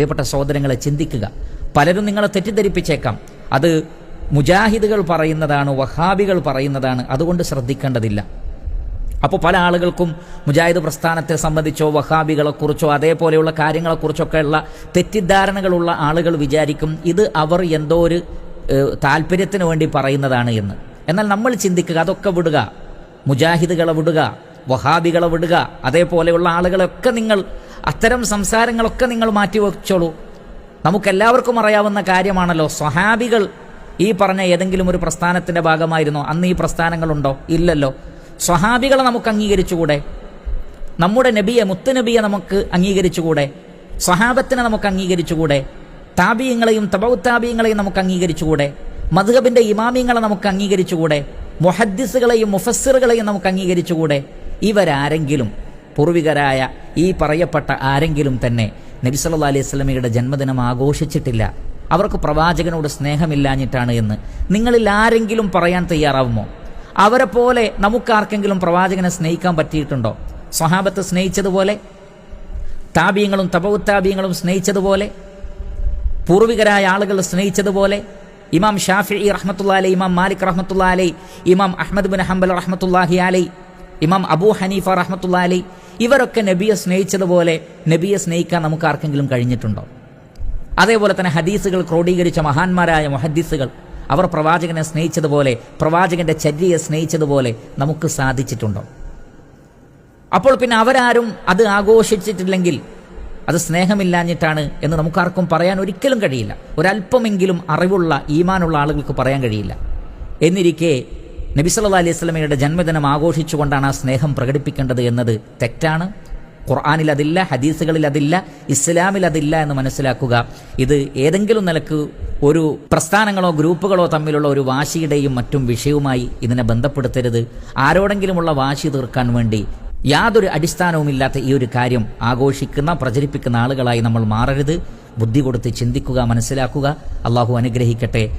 പ്രിയപ്പെട്ട സഹോദരങ്ങളെ ചിന്തിക്കുക. പലരും നിങ്ങളെ തെറ്റിദ്ധരിപ്പിച്ചേക്കാം. അത് മുജാഹിദുകൾ പറയുന്നതാണ് വഹാബികൾ പറയുന്നതാണ്. അതുകൊണ്ട് ശ്രദ്ധിക്കേണ്ടതില്ല. അപ്പോൾ പല ആളുകൾക്കും മുജാഹിദ് പ്രസ്ഥാനത്തെ സംബന്ധിച്ചോ വഹാബികളെക്കുറിച്ചോ അതേപോലെയുള്ള കാര്യങ്ങളെക്കുറിച്ചൊക്കെയുള്ള തെറ്റിദ്ധാരണകളുള്ള ആളുകൾ വിചാരിക്കും ഇത് അവർ എന്തോ ഒരു താല്പര്യത്തിന് വേണ്ടി പറയുന്നതാണ് എന്ന്. എന്നാൽ നമ്മൾ ചിന്തിക്കുക അതൊക്കെ വിടുക. മുജാഹിദുകളെ വിടുക വഹാബികളെ വിടുക അതേപോലെയുള്ള ആളുകളൊക്കെ നിങ്ങൾ അത്തരം സംസാരങ്ങളൊക്കെ നിങ്ങൾ മാറ്റി വെച്ചോളൂ. നമുക്കെല്ലാവർക്കും അറിയാവുന്ന കാര്യമാണല്ലോ. സ്വഹാബികൾ ഈ പറഞ്ഞ ഏതെങ്കിലും ഒരു പ്രസ്ഥാനത്തിന്റെ ഭാഗമായിരുന്നോ? അന്ന് ഈ പ്രസ്ഥാനങ്ങളുണ്ടോ? ഇല്ലല്ലോ. സ്വഹാബികളെ നമുക്ക് അംഗീകരിച്ചുകൂടെ? നമ്മുടെ നബിയെ മുത്തുനബിയെ നമുക്ക് അംഗീകരിച്ചുകൂടെ? സ്വഹാബത്തിനെ നമുക്ക് അംഗീകരിച്ചുകൂടെ? താബീയങ്ങളെയും തബൗത്താബീയങ്ങളെയും നമുക്ക് അംഗീകരിച്ചുകൂടെ? മധുഹബിന്റെ ഇമാമിയങ്ങളെ നമുക്ക് അംഗീകരിച്ചുകൂടെ? മുഹദ്ദിസുകളെയും മുഫസ്സിറുകളെയും നമുക്ക് അംഗീകരിച്ചുകൂടെ? ഇവരാരെങ്കിലും പൂർവികരായ ഈ പറയപ്പെട്ട ആരെങ്കിലും തന്നെ നബി സല്ലല്ലാഹു അലൈഹി സ്വലമിയുടെ ജന്മദിനം ആഘോഷിച്ചിട്ടില്ല. അവർക്ക് പ്രവാചകനോട് സ്നേഹമില്ലാഞ്ഞിട്ടാണ് എന്ന് നിങ്ങളിൽ ആരെങ്കിലും പറയാൻ തയ്യാറാവുമോ? അവരെ പോലെ നമുക്കാർക്കെങ്കിലും പ്രവാചകനെ സ്നേഹിക്കാൻ പറ്റിയിട്ടുണ്ടോ? സ്വഹാബത്ത് സ്നേഹിച്ചതുപോലെ താപീയങ്ങളും തപവുത്താപീയങ്ങളും സ്നേഹിച്ചതുപോലെ പൂർവികരായ ആളുകൾ സ്നേഹിച്ചതുപോലെ ഇമാം ഷാഫി റഹ്മത്തുള്ള അലൈ ഇമാം മാലിക് റഹ്മത്തുള്ള അലൈ ഇമാം അഹമ്മദ് ബിൻ ഹംബൽ റഹ്മത്തുല്ലാഹി അലൈ ഇമാം അബൂ ഹനീഫ റഹ്മത്തുള്ള അലൈ ഇവരൊക്കെ നബിയെ സ്നേഹിച്ചതുപോലെ നബിയെ സ്നേഹിക്കാൻ നമുക്ക് ആർക്കെങ്കിലും കഴിഞ്ഞിട്ടുണ്ടോ? അതേപോലെ തന്നെ ഹദീസുകൾ ക്രോഡീകരിച്ച മഹാന്മാരായ മുഹദ്ദീസുകൾ അവർ പ്രവാചകനെ സ്നേഹിച്ചതുപോലെ പ്രവാചകന്റെ ചര്യയെ സ്നേഹിച്ചതുപോലെ നമുക്ക് സാധിച്ചിട്ടുണ്ടോ? അപ്പോൾ പിന്നെ അവരാരും അത് ആഘോഷിച്ചിട്ടില്ലെങ്കിൽ അത് സ്നേഹമില്ലാഞ്ഞിട്ടാണ് എന്ന് നമുക്കാർക്കും പറയാൻ ഒരിക്കലും കഴിയില്ല. ഒരല്പമെങ്കിലും അറിവുള്ള ഈമാനുള്ള ആളുകൾക്ക് പറയാൻ കഴിയില്ല. എന്നിരിക്കെ നബി സല്ലല്ലാഹു അലൈഹി സ്വലമയുടെ ജന്മദിനം ആഘോഷിച്ചുകൊണ്ടാണ് ആ സ്നേഹം പ്രകടിപ്പിക്കേണ്ടത് എന്നത് തെറ്റാണ്. ഖുർആാനിൽ അതില്ല ഹദീസുകളിൽ അതില്ല ഇസ്ലാമിൽ അതില്ല എന്ന് മനസ്സിലാക്കുക. ഇത് ഏതെങ്കിലും നിലയ്ക്ക് ഒരു പ്രസ്ഥാനങ്ങളോ ഗ്രൂപ്പുകളോ തമ്മിലുള്ള ഒരു വാശിയുടെയും മറ്റും വിഷയവുമായി ഇതിനെ ബന്ധപ്പെടുത്തരുത്. ആരോടെങ്കിലുമുള്ള വാശി തീർക്കാൻ വേണ്ടി യാതൊരു അടിസ്ഥാനവുമില്ലാത്ത ഈ ഒരു കാര്യം ആഘോഷിക്കുന്ന പ്രചരിപ്പിക്കുന്ന ആളുകളായി നമ്മൾ മാറരുത്. ബുദ്ധി കൊടുത്ത് ചിന്തിക്കുക മനസ്സിലാക്കുക. അള്ളാഹു അനുഗ്രഹിക്കട്ടെ.